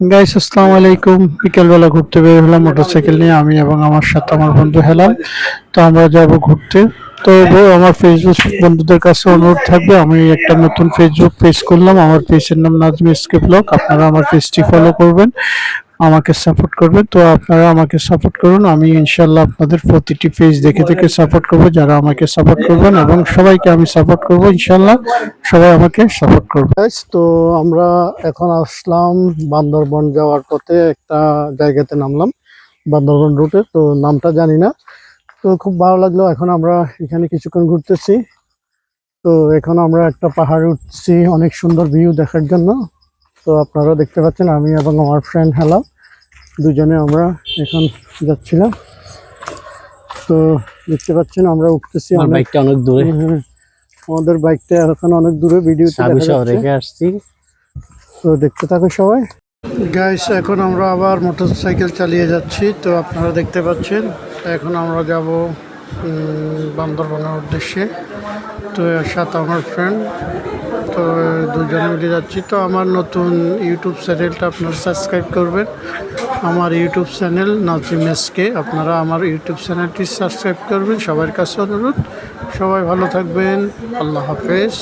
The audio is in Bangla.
গাইস আসসালামু আলাইকুম। বিকেলবেলা ঘুরতে বের হলাম মোটরসাইকেল নিয়ে, আমি এবং আমার সাথে আমার বন্ধু হেলাম তো আমরা যাব ঘুরতে। তো আমার ফেসবুক বন্ধুদের কাছে অনুরোধ থাকবে, আমি একটা নতুন ফেসবুক পেজ করলাম আমার পেজের নাম নাজমি এসকে ব্লগ আপনারা আমার পেজটি ফলো করবেন। আমাকে সাপোর্ট করবেন তো আপনারা আমাকে সাপোর্ট করুন। আমি ইনশাল্লাহ আপনাদের প্রতিটি পেজ দেখে দেখে সাপোর্ট করব, যারা আমাকে সাপোর্ট করবেন এবং সবাইকে আমি সাপোর্ট করব ইনশাল্লাহ। সবাই আমাকে সাপোর্ট করবে। তো আমরা এখন আসলাম বান্দরবন যাওয়ার পথে একটা জায়গাতে নামলাম, বান্দরবন রুটে তো নামটা জানি না। তো খুব ভালো লাগল। এখন আমরা এখানে কিছুক্ষণ ঘুরতেছি। তো এখন আমরা একটা পাহাড়ে উঠছি, অনেক সুন্দর ভিউ দেখার জন্য। তো আপনারা দেখতে পাচ্ছেন, আমি এবং আমার ফ্রেন্ড হেলা দুজনে আমরা এখন যাচ্ছিলাম। তো দেখতে পাচ্ছেন আমরা উঠতেছি আমার বাইকটা অনেক দূরে। আমাদের বাইকটা এখন অনেক দূরে ভিডিও রেখে আসছি। তো দেখতে থাকো সবাই। গাইস এখন আমরা আবার মোটরসাইকেল চালিয়ে যাচ্ছি। তো আপনারা দেখতে পাচ্ছেন এখন আমরা যাব বান্দরবনের উদ্দেশ্যে। তো এর সাথে আমার ফ্রেন্ড তো দুজনে মিলে যাচ্ছি। তো আমার নতুন ইউটিউব চ্যানেলটা আপনারা সাবস্ক্রাইব করবেন। আমার ইউটিউব চ্যানেল নাজিম এসকে আপনারা আমার ইউটিউব চ্যানেলটি সাবস্ক্রাইব করবেন। সবার কাছে অনুরোধ। সবাই ভালো থাকবেন। আল্লাহ হাফেজ।